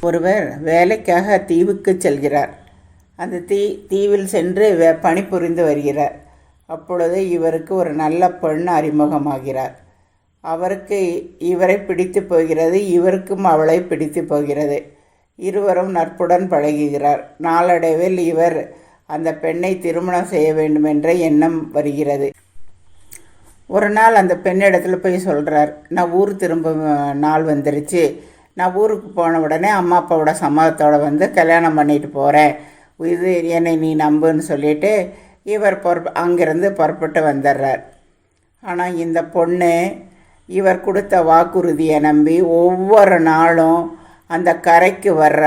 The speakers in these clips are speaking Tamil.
ஒருவர் வேலைக்காக தீவுக்கு செல்கிறார். அந்த தீ தீவில் சென்று வே பணிபுரிந்து வருகிறார். அப்பொழுது இவருக்கு ஒரு நல்ல பெண் அறிமுகமாகிறார். அவருக்கு இவரை பிடித்து போகிறது இவருக்கும் அவளை பிடித்து போகிறது. இருவரும் நட்புடன் பழகுகிறார். நாளடைவில் இவர் அந்த பெண்ணை திருமணம் செய்ய வேண்டும் என்ற எண்ணம் வருகிறது. ஒரு நாள் அந்த பெண்ணிடத்தில் போய் சொல்கிறார் நான் ஊர் திரும்ப நாள் வந்துருச்சு. நான் ஊருக்கு போன உடனே அம்மா அப்பாவோட சம்மதத்தோடு வந்து கல்யாணம் பண்ணிட்டு போகிறேன் இது என்னை நீ நம்புன்னு சொல்லிட்டு இவர் பொறப் அங்கேருந்து புறப்பட்டு வந்துடுறார் ஆனால் இந்த பொண்ணு இவர் கொடுத்த வாக்குறுதியை நம்பி ஒவ்வொரு நாளும் அந்த கரைக்கு வர்ற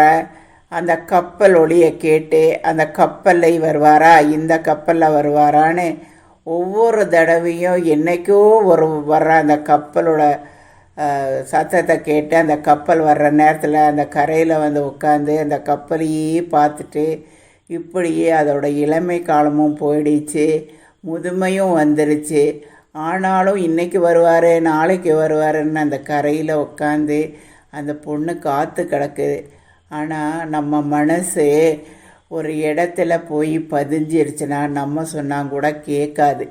அந்த கப்பல் ஒளியை கேட்டு அந்த கப்பலில் வருவாரா இந்த கப்பலில் வருவாரான்னு ஒவ்வொரு தடவையும் என்னைக்கோ ஒரு வர்ற அந்த கப்பலோட சத்தத்தை கேட்டு அந்த கப்பல் வர்ற நேரத்தில் அந்த கரையில் வந்து உட்காந்து அந்த கப்பலையே பார்த்துட்டு இப்படியே அதோட இளமை காலமும் போயிடுச்சு முதுமையும் வந்துருச்சு. ஆனாலும் இன்றைக்கி வருவார் நாளைக்கு வருவாருன்னு அந்த கரையில் உட்காந்து அந்த பொண்ணு காற்று கிடக்குது. ஆனால் நம்ம மனசு ஒரு இடத்துல போய் பதிஞ்சிருச்சுன்னா நம்ம சொன்னால் கூட கேட்காது.